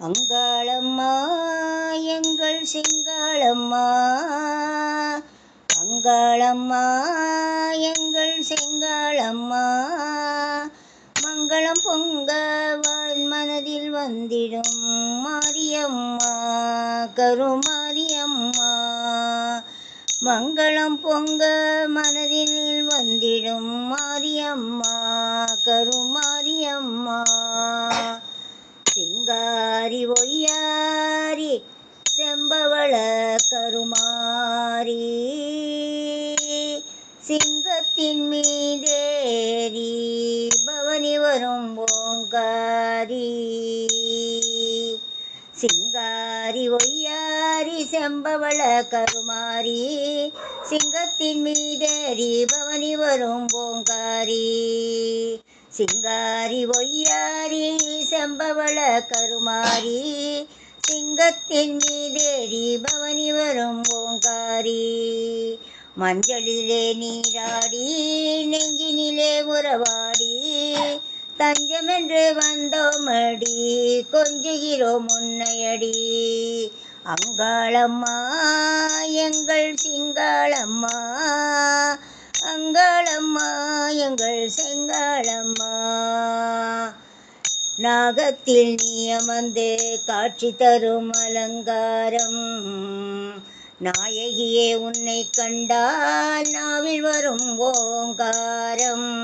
அங்காளம்மா எங்கள் செங்காளம்மா. அங்காளம்மா எங்கள் செங்காளம்மா. மங்களம் பொங்க வாழ் மனதில் வந்திடும் மாரியம்மா கருமாரியம்மா. மங்களம் பொங்க மனதில் வந்திடும் மாரியம்மா கருமாரியம்மா. சிங்காரி ஒய்யாரி செம்பவள கருமாரி சிங்கத்தின் மீதேரி பவனி வரும் ஓங்காரி. சிங்காரி ஒய்யாரி செம்பவள கருமாரி சிங்கத்தின் மீதேரி பவனி வரும் ஓங்காரி. சிங்காரி ஒய்யாரி செம்பவள கருமாரி சிங்கத்தின் மீதேறி பவனி வரும் ஓங்காரி. மஞ்சளிலே நீராடி நெஞ்சினிலே உறவாடி தஞ்சமென்று வந்தோமடி கொஞ்சுகிறோம் முன்னையடி அங்காளம்மா எங்கள் சிங்காளம்மா நாங்கள் செங்காளம்மா. நாகத்தில் நியமந்து காட்சி தரும் அலங்காரம். நாயகியே உன்னை கண்டால் நாவில் வரும் ஓங்காரம்.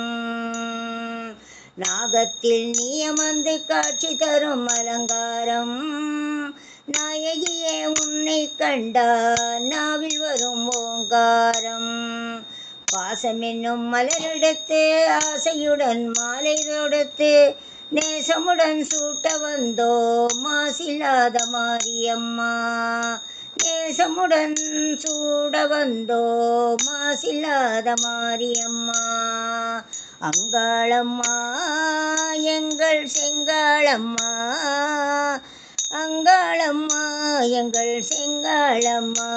நாகத்தில் நியமந்து காட்சி தரும் அலங்காரம். நாயகியே உன்னை கண்டால் நாவில் வரும் ஓங்காரம். பாசம் என்னும் மலரெடுத்து ஆசையுடன் மாலை தொடுத்து நேசமுடன் சூட்ட வந்தோ மாசில்லாத மாரியம்மா. நேசமுடன் சூட வந்தோ மாசில்லாத மாரியம்மா. அங்காளம்மா எங்கள் செங்காளம்மா. அங்காளம்மா எங்கள் செங்காளம்மா.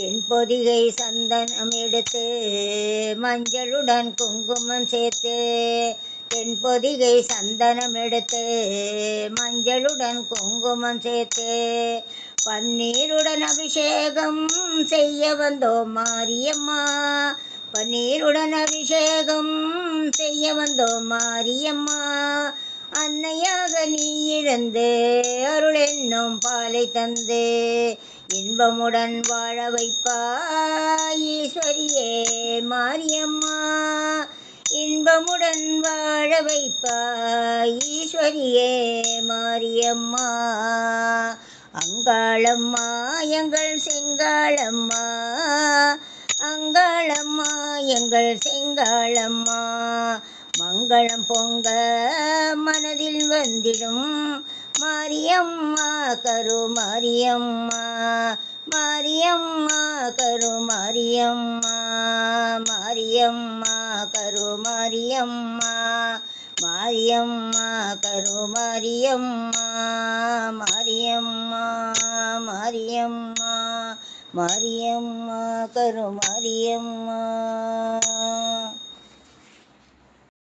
தென்பொதிகை சந்தனம் எடுத்து மஞ்சளுடன் குங்குமம் சேர்த்து தென்பொதிகை சந்தனம் எடுத்து மஞ்சளுடன் குங்குமம் சேர்த்து பன்னீருடன் அபிஷேகம் செய்ய வந்தோம் மாரியம்மா. பன்னீருடன் அபிஷேகம் செய்ய வந்தோம் மாரியம்மா. அன்னையாக நீ இழந்து அருள் என்னும் பாலை தந்து இன்பமுடன் வாழ வைப்பாய் ஈஸ்வரியே மாரியம்மா. இன்பமுடன் வாழ வைப்பாய் ஈஸ்வரியே மாரியம்மா. அங்காளம்மா எங்கள் செங்காளம்மா. அங்காளம்மா எங்கள் செங்காளம்மா. மங்களம் பொங்க மனதில் வந்திடும் மரியம்மா கரு மரியம்மா. மரியம்மா கரு மரியம்மா. மரியம்மா கரு மரியம்மா. மாரியம்மா கரு மாரியம்மா. மாரியம்மா மாரியம்மா. மாரியம்மா கரு மாரியம்மா.